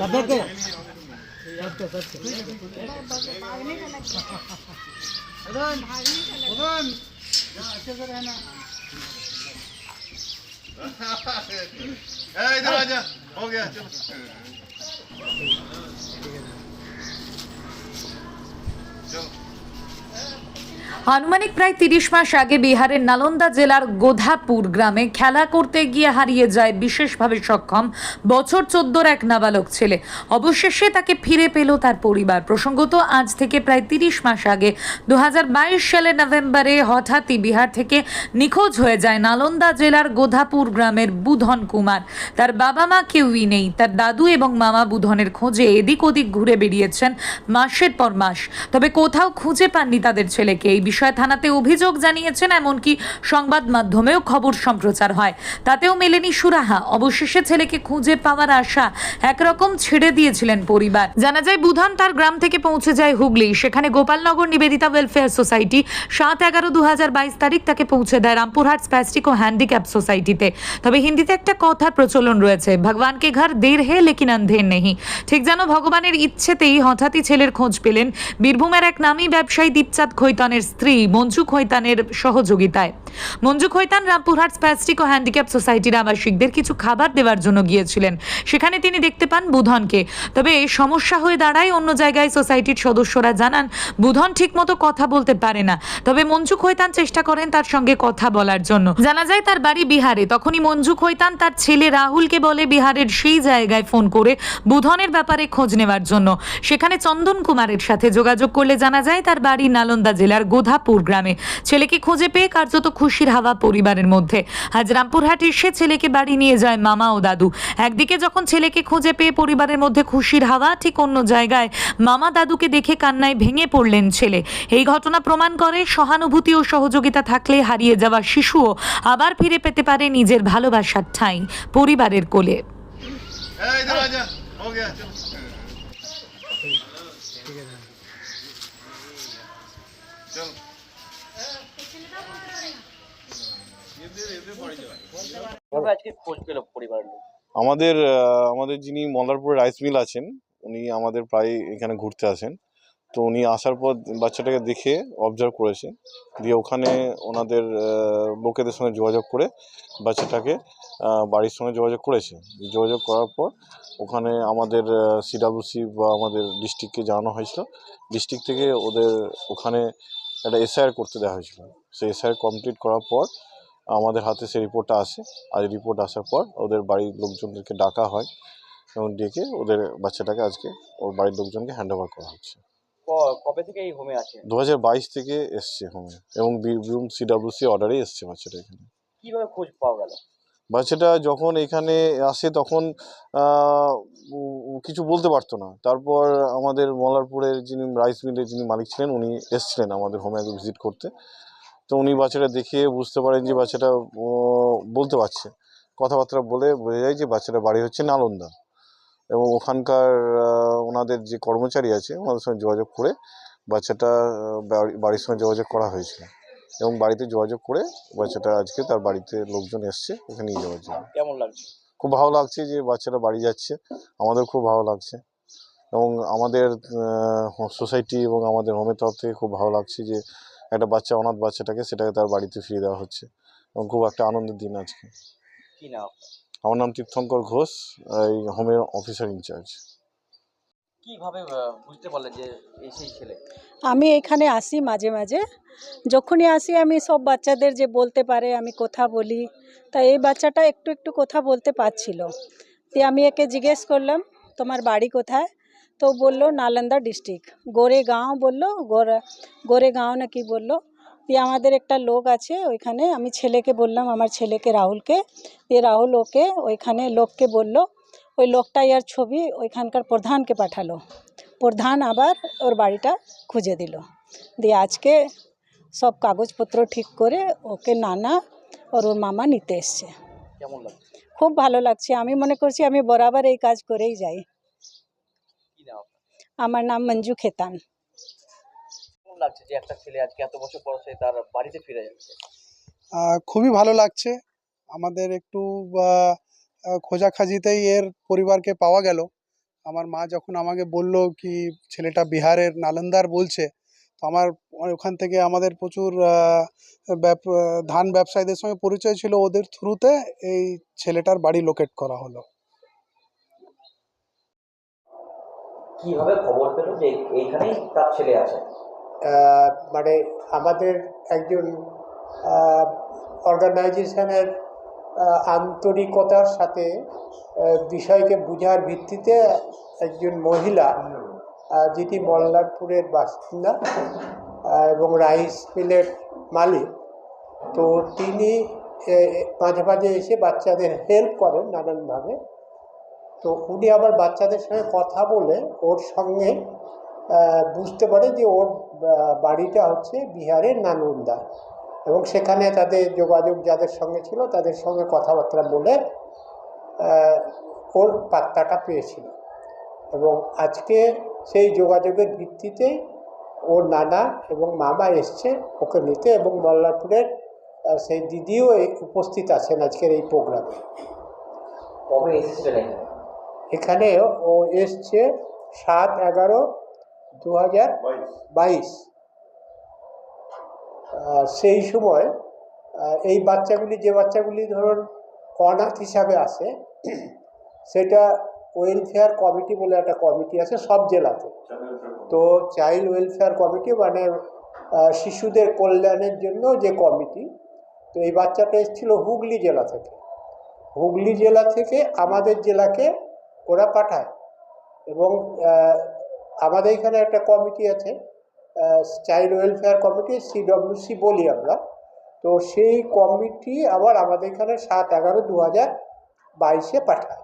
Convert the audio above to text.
सबके सबके सबके उधर उधर अच्छे से रहना ए, इधर आजा हो गया चलो चलो আনুমানিক প্রায় তিরিশ মাস আগে বিহারের নালন্দা জেলার গোধাপুর গ্রামে খেলা করতে গিয়ে হারিয়ে যায় বিশেষভাবে সক্ষম বছর চোদ্দোর এক নাবালক ছেলে। অবশেষে তাকে ফিরে পেল তার পরিবার। প্রসঙ্গত, আজ থেকে প্রায় তিরিশ মাস আগে দু সালের নভেম্বরে হঠাৎই বিহার থেকে নিখোঁজ হয়ে যায় নালন্দা জেলার গোধাপুর গ্রামের বুধন কুমার। তার বাবা মা কেউই নেই। তার দাদু এবং মামা বুধনের খোঁজে এদিক ওদিক ঘুরে বেরিয়েছেন মাসের পর মাস। তবে কোথাও খুঁজে পাননি তাদের ছেলেকে। এই বিষয়ে থানাতে অভিযোগ জানিয়েছেন, এমনকি সংবাদ মাধ্যমেও খবর সম্প্রচার হয়। তাতেও মেলেনি সুরাহা। অবশেষে ছেলেকে খুঁজে পাওয়ার আশা একরকম ছেড়ে দিয়েছিলেন পরিবার। জানা যায়, বুধন তার গ্রাম থেকে পৌঁছে যায় হুগলি। সেখানে গোপালনগর নিবেদিতা ওয়েলফেয়ার সোসাইটি সাত এগারো দু তারিখ তাকে পৌঁছে দেয় রামপুরহাট স্প্যাস্টিক ও হ্যান্ডিক্যাপ সোসাইটিতে তবে হিন্দিতে একটা কথার প্রচলন রয়েছে। ভগবানকে ঘর দের হে, লেকিন আন্ধের নেহি। ঠিক যেন ভগবানের ইচ্ছেতেই হঠাৎই ছেলের খোঁজ পেলেন বীরভূমের এক নামী ব্যবসায়ী দীপচাঁদ খৈতানের স্ত্রী মঞ্জু খৈতানের সহযোগিতায়। মঞ্জু খৈতান রামপুরহাট স্প্যাস্টিক ও হ্যান্ডিক্যাপ সোসাইটির আবাসিকদের কিছু খাবার দেওয়ার জন্য গিয়েছিলেন। সেখানে তিনি দেখতে পান বুধনকে। তবে সমস্যা হয়ে দাঁড়ায় অন্য জায়গায় সোসাইটির সদস্যরা জানান, বুধন ঠিকমতো কথা বলতে পারে না। তবে মঞ্জু খৈতান চেষ্টা করেন তার সঙ্গে কথা বলার জন্য। জানা যায় তার বাড়ি বিহারে। তখনই মঞ্জু খৈতান তার ছেলে রাহুলকে বলে বিহারের সেই জায়গায় ফোন করে বুধনের ব্যাপারে খোঁজ নেওয়ার জন্য। সেখানে চন্দন কুমারের সাথে যোগাযোগ করলে জানা যায় তার বাড়ি নালন্দা জেলার গোধাপুর গ্রামে। ছেলেকে খুঁজে পেয়ে কার্যত খুশির হাওয়া পরিবারের মধ্যে। আজ রামপুরহাট এসে ছেলেকে বাড়ি নিয়ে যায় মামা ও দাদু। একদিকে যখন ছেলেকে খুঁজে পেয়ে পরিবারের মধ্যে খুশির হাওয়া, ঠিক অন্য জায়গায় মামা দাদুকে দেখে কান্নায় ভেঙে পড়লেন ছেলে। এই ঘটনা প্রমাণ করে সহানুভূতি ও সহযোগিতা থাকলে হারিয়ে যাওয়া শিশুও আবার ফিরে পেতে পারে নিজের ভালোবাসার ঠাঁই পরিবারের কোলে। আমাদের আমাদের যিনি মল্লারপুরে রাইস মিল আছেন, উনি আমাদের প্রায় এখানে ঘুরতে আসেন। তো উনি আসার পর বাচ্চাটাকে দেখে অবজার্ভ করেছেন দিয়ে ওখানে ওনাদের লোকেদের সঙ্গে যোগাযোগ করে বাচ্চাটাকে বাড়ির সঙ্গে যোগাযোগ করেছে। যোগাযোগ করার পর ওখানে আমাদের সিডাব্লিউসি বা আমাদের ডিস্ট্রিক্টকে জানানো হয়েছিল। ডিস্ট্রিক্ট থেকে ওদের ওখানে একটা এসআইআর করতে দেওয়া হয়েছিল। সেই এসআইআর কমপ্লিট করার পর আমাদের হাতে সেই রিপোর্টটা আসে। আর রিপোর্ট আসার পর ওদের বাড়ির লোকজনদেরকে ডাকা হয় এবং ডেকে ওদের বাচ্চাটাকে আজকে ওর বাড়ির লোকজনকে হ্যান্ড ওভার করা হচ্ছে। কবে থেকে এই হোমে আছে? দু হাজার বাইশ থেকে এসছে হোমে এবং বীরভূম সিডাব্লিউসি অর্ডারে এসছে বাচ্চাটা এখানে। কীভাবে খোঁজ পাওয়া গেল? বাচ্চাটা যখন এখানে আসে তখন কিছু বলতে পারতো না। তারপর আমাদের মলারপুরের যিনি রাইস মিলের যিনি মালিক ছিলেন উনি এসছিলেন আমাদের হোমে ভিজিট করতে। তো উনি বাচ্চাটা দেখে বুঝতে পারেন যে বাচ্চাটা বলতে পারছে। কথাবার্তা বলে বোঝা যায় যে বাচ্চাটা বাড়ি হচ্ছে নালন্দা। এবং ওখানকার ওনাদের যে কর্মচারী আছে ওনাদের সঙ্গে যোগাযোগ করে বাচ্চাটা বাড়ি- বাড়ির সঙ্গে যোগাযোগ করা হয়েছিল এবং বাড়িতে যোগাযোগ করে বাচ্চাটা আজকে তার বাড়িতে লোকজন এসছে ওখানে নিয়ে যাওয়ার জন্য। কেমন লাগছে? খুব ভালো লাগছে যে বাচ্চারা বাড়ি যাচ্ছে। আমাদের খুব ভালো লাগছে। এবং আমাদের সোসাইটি এবং আমাদের হোমের তরফ থেকে খুব ভালো লাগছে যে একটা বাচ্চা অনাথ বাচ্চাটাকে সেটাকে তার বাড়িতে ফিরিয়ে দেওয়া হচ্ছে। এবং খুব একটা আনন্দের দিন আজকে। কি নাম আমার নাম তীর্থঙ্কর ঘোষ এই হোমের অফিসার ইনচার্জ কীভাবে বুঝতে পারলেন যে এই সেই ছেলে? আমি এখানে আসি মাঝে মাঝে। যখনই আসি আমি সব বাচ্চাদের যে বলতে পারে আমি কথা বলি। তা এই বাচ্চাটা একটু একটু কথা বলতে পারছিল। দিয়ে আমি একে জিজ্ঞেস করলাম তোমার বাড়ি কোথায়? তো বলল নালন্দা ডিস্ট্রিক্ট গোরে গাঁও বলল গোরা গোরে গাঁও না কি বলল। দিয়ে আমাদের একটা লোক আছে ওইখানে আমি ছেলেকে বললাম আমার ছেলেকে রাহুলকে। দিয়ে রাহুল ওকে ওইখানে লোককে বলল ওই লোকটা ইয়ার ছবি ওইখানকার প্রধানকে পাঠালো। প্রধান আবার ওর বাড়িটা খুঁজে দিল। দিয়ে আজকে সব কাগজপত্র ঠিক করে ওকে নানা আর ওর মামা নিতে এসছে। খুব ভালো লাগছে। আমি মনে করছি আমি বরাবর এই কাজ করেই যাই। আমার নাম মঞ্জু খেতান। লাগছে যে একটা ছেলে আজকে এত বছর পর সে তার বাড়িতে ফিরে যাচ্ছে খুবই ভালো লাগছে। আমাদের একটু খোঁজাখাজিতেই এর পরিবারকে পাওয়া গেল। আমার মা যখন আমাকে বলল কি ছেলেটা বিহারের নালন্দার বলছে তো আমার ওখান থেকে আমাদের প্রচুর ব্যাপ- ধান ব্যবসায়ীদের সঙ্গে পরিচয় ছিল। ওদের থ্রুতে এই ছেলেটার বাড়ি লোকেট করা হলো। কীভাবে খবর পেল যে এইখানেই তার ছেলে আছে? মানে আমাদের একজন অর্গানাইজেশনের আন্তরিকতার সাথে বিষয়কে বোঝার ভিত্তিতে একজন মহিলা যিনি মল্লারপুরের বাসিন্দা এবং রাইস মিলের মালিক, তো তিনি মাঝে মাঝে এসে বাচ্চাদের হেল্প করেন নানানভাবে। তো উনি আবার বাচ্চাদের সঙ্গে কথা বলে ওর সঙ্গে বুঝতে পারে যে ওর বাড়িটা হচ্ছে বিহারের নানুন্দা। এবং সেখানে তাদের যোগাযোগ যাদের সঙ্গে ছিল তাদের সঙ্গে কথাবার্তা বলে ওর পাত্তাটা পেয়েছিল। এবং আজকে সেই যোগাযোগের ভিত্তিতে ওর নানা এবং মামা এসছে ওকে নিতে এবং মল্লারপুরের সেই দিদিও উপস্থিত আছেন আজকের এই প্রোগ্রামে। কবে এসেছিলেন? এখানে ও এসছে সাত এগারো দু হাজার বাইশ। সেই সময় এই বাচ্চাগুলি যে বাচ্চাগুলি ধরুন অনাথ হিসাবে আসে সেটা ওয়েলফেয়ার কমিটি বলে একটা কমিটি আছে সব জেলাতে। তো চাইল্ড ওয়েলফেয়ার কমিটি মানে শিশুদের কল্যাণের জন্য যে কমিটি তো এই বাচ্চাটা এসেছিল হুগলি জেলা থেকে। হুগলি জেলা থেকে আমাদের জেলাকে ওরা পাঠায়। এবং আমাদের এখানে একটা কমিটি আছে চাইল্ড ওয়েলফেয়ার কমিটি সিডব্লিউসি বলি আমরা। তো সেই কমিটি আবার আমাদের এখানে সাত এগারো দু হাজার বাইশে পাঠায়।